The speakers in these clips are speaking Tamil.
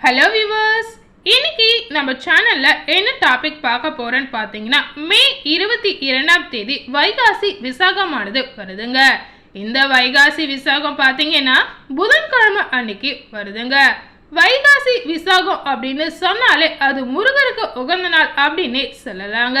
ஹலோ வியூவர்ஸ் இன்னைக்கு நம்ம சேனல்ல என்ன டாபிக் பார்க்க போறோன்னு பார்த்தீங்கன்னா மே இருபத்தி இரண்டாம் தேதி வைகாசி விசாகமானது வருதுங்க. இந்த வைகாசி விசாகம் பார்த்தீங்கன்னா புதன்கிழமை அன்னைக்கு வருதுங்க. வைகாசி விசாகம் அப்படின்னு சொன்னாலே அது முருகருக்கு உகந்த நாள் அப்படின்னு சொல்லலாங்க.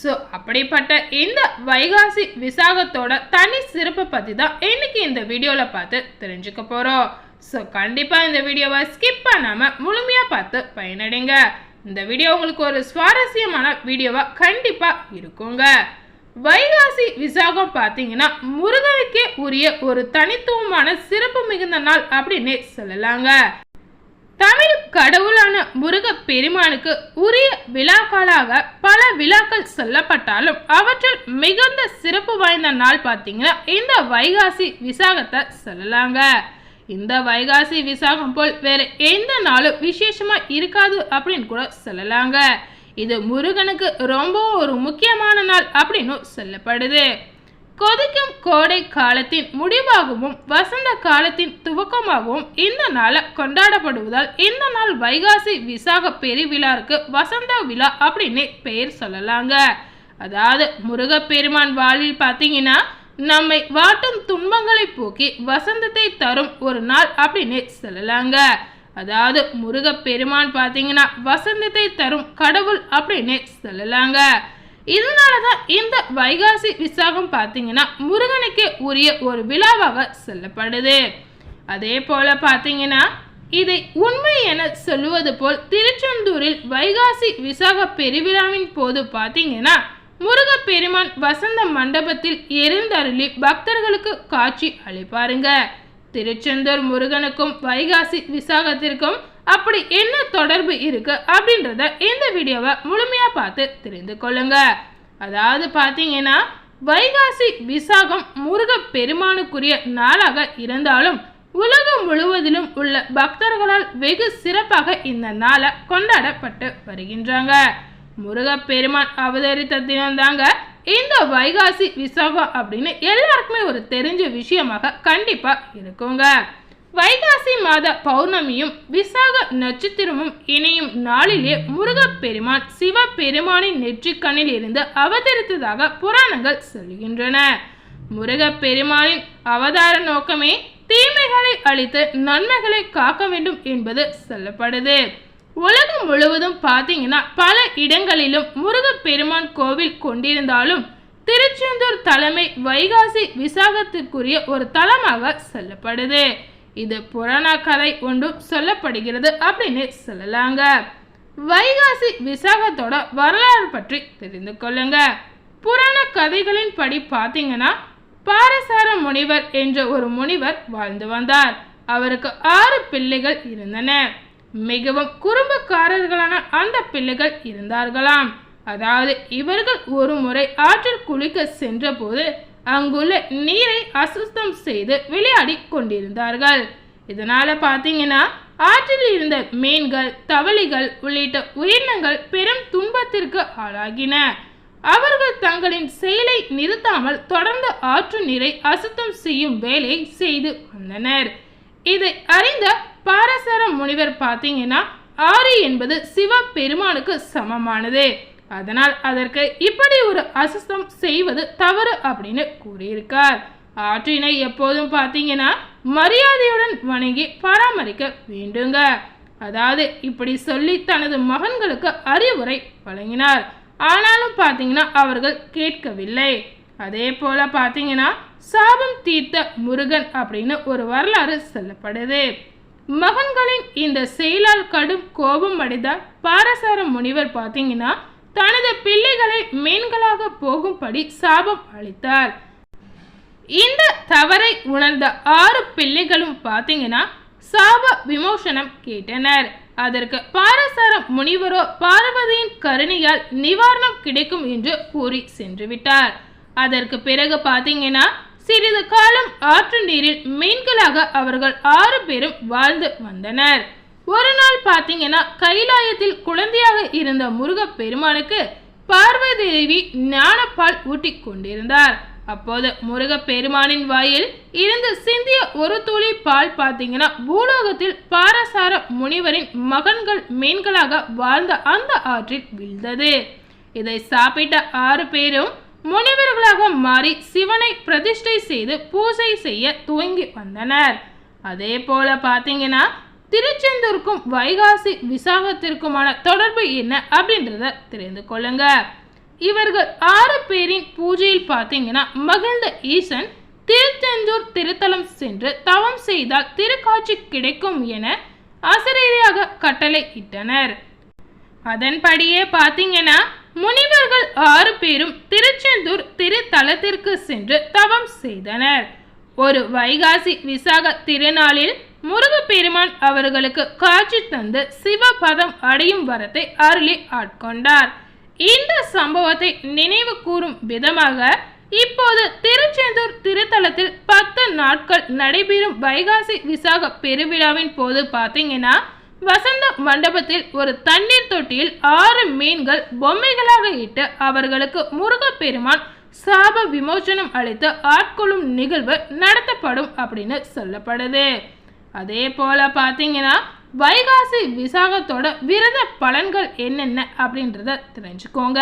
ஸோ அப்படிப்பட்ட இந்த வைகாசி விசாகத்தோட தனி சிறப்பை பற்றி தான் இன்னைக்கு இந்த வீடியோவில் பார்த்து தெரிஞ்சுக்க போகிறோம் ஸோ கண்டிப்பாக இந்த வீடியோவை ஸ்கிப் பண்ணாமல் முழுமையாக பார்த்து பயனடைங்க. இந்த வீடியோ உங்களுக்கு ஒரு சுவாரஸ்யமான வீடியோவாக கண்டிப்பாக இருக்குங்க. வைகாசி விசாகம் பார்த்தீங்கன்னா முருகனுக்கே உரிய ஒரு தனித்துவமான சிறப்பு மிகுந்த நாள் அப்படின்னே சொல்லலாங்க. தமிழ் கடவுளான முருக பெருமானுக்கு உரிய விழாக்களாக பல விழாக்கள் சொல்லப்பட்டாலும் அவற்றில் மிகுந்த சிறப்பு வாய்ந்த நாள் பார்த்தீங்கன்னா இந்த வைகாசி விசாகத்தை சொல்லலாங்க. இந்த வைகாசி விசாகம் போல் வேற எந்த நாளும் விசேஷமா இருக்காது அப்படின்னு கூட சொல்லலாங்க. இது முருகனுக்கு ரொம்ப ஒரு முக்கியமான நாள் அப்படின்னு சொல்லப்படுது. கொதிக்கும் கோடை காலத்தின் முடிவாகவும் வசந்த காலத்தின் துவக்கமாகவும் இந்த நாளை கொண்டாடப்படுவதால் இந்த நாள் வைகாசி விசாக பெருவிழாருக்கு வசந்த விழா அப்படின்னு பெயர் சொல்லலாங்க. அதாவது முருகப்பெருமான் வாழ்வில் பார்த்தீங்கன்னா நம்மை வாட்டும் துன்பங்களை போக்கி வசந்தத்தை தரும் ஒரு நாள் அப்படின்னு சொல்லலாங்க. அதாவது முருகப்பெருமான் பார்த்தீங்கன்னா வசந்தத்தை தரும் கடவுள் அப்படின்னு சொல்லலாங்க. இதனால தான் இந்த வைகாசி விசாகம் பார்த்தீங்கன்னா முருகனுக்கு உரிய ஒரு விழாவாக சொல்லப்படுது. அதே போல பார்த்தீங்கன்னா இதை உண்மை என சொல்லுவது போல் திருச்செந்தூரில் வைகாசி விசாக பெருவிழாவின் போது பார்த்தீங்கன்னா முருகப்பெருமான் வசந்த மண்டபத்தில் எரிந்தருளி பக்தர்களுக்கு காட்சி அளிப்பாருங்க. திருச்செந்தூர் முருகனுக்கும் வைகாசி விசாகத்திற்கும் அப்படி என்ன தொடர்பு இருக்கு அப்படின்றத இந்த வீடியோவை முழுமையா பார்த்து தெரிந்து கொள்ளுங்க. அதாவது பார்த்தீங்கன்னா வைகாசி விசாகம் முருக பெருமானுக்குரிய நாளாக இருந்தாலும் உலகம் முழுவதிலும் உள்ள பக்தர்களால் வெகு சிறப்பாக இந்த நாளை கொண்டாடப்பட்டு வருகின்றாங்க. முருகப்பெருமான் அவதரித்த தினம் தாங்க இந்த வைகாசி விசவா அப்படின்னு எல்லாருக்குமே ஒரு தெரிஞ்ச விஷயமாக கண்டிப்பா இருக்குங்க. வைகாசி மாத பௌர்ணமியும் விசாக நட்சத்திரமும் இணையும் நாளிலே முருகப்பெருமான் சிவபெருமானின் நெற்றிக்கண்ணில் இருந்து அவதரித்ததாக புராணங்கள் சொல்கின்றன. முருகப்பெருமானின் அவதார நோக்கமே தீமைகளை அழித்து நன்மைகளை காக்க வேண்டும் என்பது சொல்லப்படுது. உலகம் முழுவதும் பார்த்தீங்கன்னா பல இடங்களிலும் முருகப்பெருமான் கோவில் கொண்டிருந்தாலும் திருச்செந்தூர் தலைமை வைகாசி விசாகத்திற்குரிய ஒரு தலமாக சொல்லப்படுது. இது புராண கதை ஒன்றும் சொல்லப்படுகிறது அப்படின்னு சொல்லலாங்க. வைகாசி விசாகத்தோட வரலாறு பற்றி தெரிந்து கொள்ளுங்க. புராண கதைகளின் படி பார்த்தீங்கன்னா பாரசார முனிவர் என்ற ஒரு முனிவர் வாழ்ந்து வந்தார். அவருக்கு ஆறு பிள்ளைகள் இருந்தன. மிகவும் குறும்புக்காரர்களான அந்த பிள்ளைகள் இருந்தார்களாம். அதாவது இவர்கள் ஒரு முறை ஆற்றில் குளிக்க சென்றபோது அங்குள்ள நீரை அசுத்தம் செய்து விளையாடி கொண்டிருந்தார்கள். இதனால் பார்த்தீங்கன்னா ஆற்றில் இருந்த மீன்கள் தவளிகள் உள்ளிட்ட உயிரினங்கள் பெரும் துன்பத்திற்கு ஆளாகின. அவர்கள் தங்களின் செயலை நிறுத்தாமல் தொடர்ந்து ஆற்று நீரை அசுத்தம் செய்யும் வேலையை செய்து வந்தனர். இதை அறிந்த பாரசர முனிவர் பார்த்தீங்கன்னா ஆரி என்பது சிவ பெருமானுக்கு சமமானது. அதனால் அதற்கு இப்படி ஒரு அசுத்தம் செய்வது தவறு அப்படின்னு கூறியிருக்கார். ஆற்றினை எப்போதும் பார்த்தீங்கன்னா மரியாதையுடன் வணங்கி பராமரிக்க வேண்டுங்க. அதாவது இப்படி சொல்லி தனது மகன்களுக்கு அறிவுரை வழங்கினார். ஆனாலும் பார்த்தீங்கன்னா அவர்கள் கேட்கவில்லை. அதே போல பார்த்தீங்கன்னா சாபம் தீர்த்த முருகன் அப்படின்னு ஒரு வரலாறு சொல்லப்படுது. மகன்களின் இந்த செயலால் கடும் கோபம் அடைந்த பாரசார முனிவர் பார்த்தீங்கன்னா தனது பிள்ளைகளை மீன்களாக போகும்படி சாபம் அளித்தார். இந்த தவறை உணர்ந்த ஆறு பிள்ளைகளும் பார்த்தீங்கன்னா சாப விமோசனம் கேட்டனர். அதற்கு பாரசார முனிவரோ பார்வதியின் கருணையால் நிவாரணம் கிடைக்கும் என்று கூறி சென்று விட்டார் அதற்கு பிறகு பார்த்தீங்கன்னா சிறிது காலம் ஆற்று நீரில் மீன்களாக அவர்கள் ஆறு பேரும் வாழ்ந்து வந்தனர். ஒரு நாள் பார்த்தீங்கன்னா கைலாயத்தில் குழந்தையாக இருந்த முருகப்பெருமானுக்கு பார்வதேவி ஞானப்பால் ஊட்டி கொண்டிருந்தார். அப்போது முருகப்பெருமானின் வாயில் இருந்து சிந்திய ஒரு துளி பால் பார்த்தீங்கன்னா பூலோகத்தில் பாரசார முனிவரின் மகன்கள் மீன்களாக வாழ்ந்த அந்த ஆற்றில் விழுந்தது. இதை சாப்பிட்ட ஆறு பேரும் முனிவர்களாக மாறி சிவனை பிரதிஷ்டை செய்து பூஜை செய்ய துவங்கி வந்தனர். அதே போல பார்த்தீங்கன்னா திருச்செந்தூருக்கும் வைகாசி விசாகத்திற்குமான தொடர்பு என்ன அப்படின்றத தெரிந்து கொள்ளுங்க. இவர்கள் ஆறு பேரின் பூஜையில் பார்த்தீங்கன்னா மகிழ்ந்த ஈசன் திருச்செந்தூர் திருத்தலம் சென்று தவம் செய்தால் திருக்காட்சி கிடைக்கும் என அசரீரியாக கட்டளை இட்டனர். அதன்படியே பார்த்தீங்கன்னா முனிவர்கள் ஆறு பேரும் திருச்செந்தூர் திருத்தலத்திற்கு சென்று தவம் செய்தனர். ஒரு வைகாசி விசாக திருநாளில் முருகப்பெருமான் அவர்களுக்கு காட்சி தந்து சிவபதம் அடையும் வரத்தை அருளி ஆட்கொண்டார். இந்த சம்பவத்தை நினைவு கூறும் விதமாக இப்போது திருச்செந்தூர் திருத்தலத்தில் பத்து நாட்கள் நடைபெறும் வைகாசி விசாக பெருவிழாவின் போது பார்த்தீங்கன்னா வசந்த மண்டபத்தில் ஒரு தண்ணீர் தொட்டியில் ஆறு மீன்கள் பொம்மைகளாக இட்டு அவர்களுக்கு முருகப்பெருமான் சாப விமோசனம் அளித்து ஆட்கொள்ளும் நிகழ்வு நடத்தப்படும் அப்படின்னு சொல்லப்படுது. அதே போல பார்த்தீங்கன்னா வைகாசி விசாகத்தோட விரத பலன்கள் என்னென்ன அப்படின்றத தெரிஞ்சுக்கோங்க.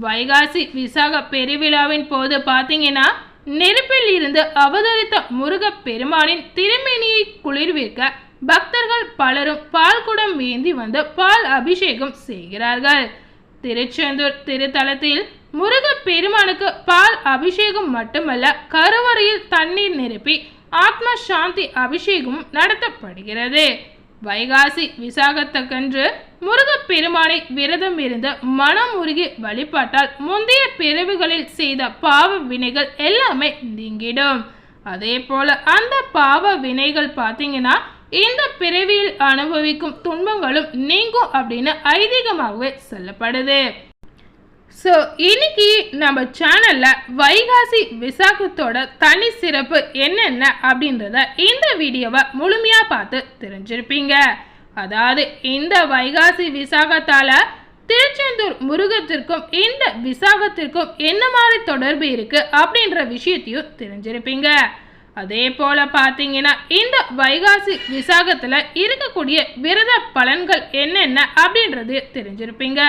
வைகாசி விசாக பெருவிழாவின் போது பார்த்தீங்கன்னா நெருப்பில் இருந்து அவதரித்த முருகப் பெருமானின் திருமேனியை குளிர்விக்க பக்தர்கள் பலரும் பால் குடம் ஏந்தி வந்து பால் அபிஷேகம் செய்கிறார்கள். திருச்செந்தூர் திருத்தலத்தில் முருக பெருமானுக்கு பால் அபிஷேகம் மட்டுமல்ல கருவறையில் தண்ணீர் நிரப்பி ஆத்ம சாந்தி அபிஷேகமும் நடத்தப்படுகிறது. வைகாசி விசாகத்தக்கன்று முருகப் பெருமானை விரதம் இருந்து மனம் உருகி வழிபாட்டால் முந்தைய பிறவுகளில் செய்த பாவ வினைகள் எல்லாமே நீங்கிடும். அதே போல அந்த பாவ வினைகள் பார்த்தீங்கன்னா இந்த பிறவியில் அனுபவிக்கும் துன்பங்களும் நீங்கும் அப்படின்னு ஐதீகமாகவே சொல்லப்படுது. ஸோ இன்னைக்கு நம்ம சேனலில் வைகாசி விசாகத்தோட தனி சிறப்பு என்னென்ன அப்படின்றத இந்த வீடியோவை முழுமையாக பார்த்து தெரிஞ்சிருப்பீங்க. அதாவது இந்த வைகாசி விசாகத்தால் திருச்செந்தூர் முருகத்திற்கும் இந்த விசாகத்திற்கும் என்ன மாதிரி தொடர்பு இருக்குது அப்படின்ற விஷயத்தையும் தெரிஞ்சிருப்பீங்க. அதே போல பார்த்தீங்கன்னா இந்த வைகாசி விசாகத்தில் இருக்கக்கூடிய விரத பலன்கள் என்னென்ன அப்படின்றது தெரிஞ்சிருப்பீங்க.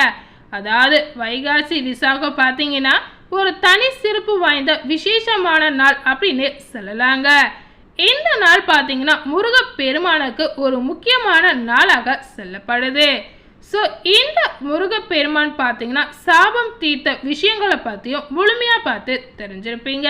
அதாவது வைகாசி விசாகம் பார்த்தீங்கன்னா ஒரு தனி சிறப்பு வாய்ந்த விசேஷமான நாள் அப்படின்னு சொல்லலாங்க. இந்த நாள் பார்த்தீங்கன்னா முருகப்பெருமானுக்கு ஒரு முக்கியமான நாளாக சொல்லப்படுது. ஸோ இந்த முருகப்பெருமான் பார்த்தீங்கன்னா சாபம் தீர்த்த விஷயங்களை பற்றியும் முழுமையாக பார்த்து தெரிஞ்சிருப்பீங்க.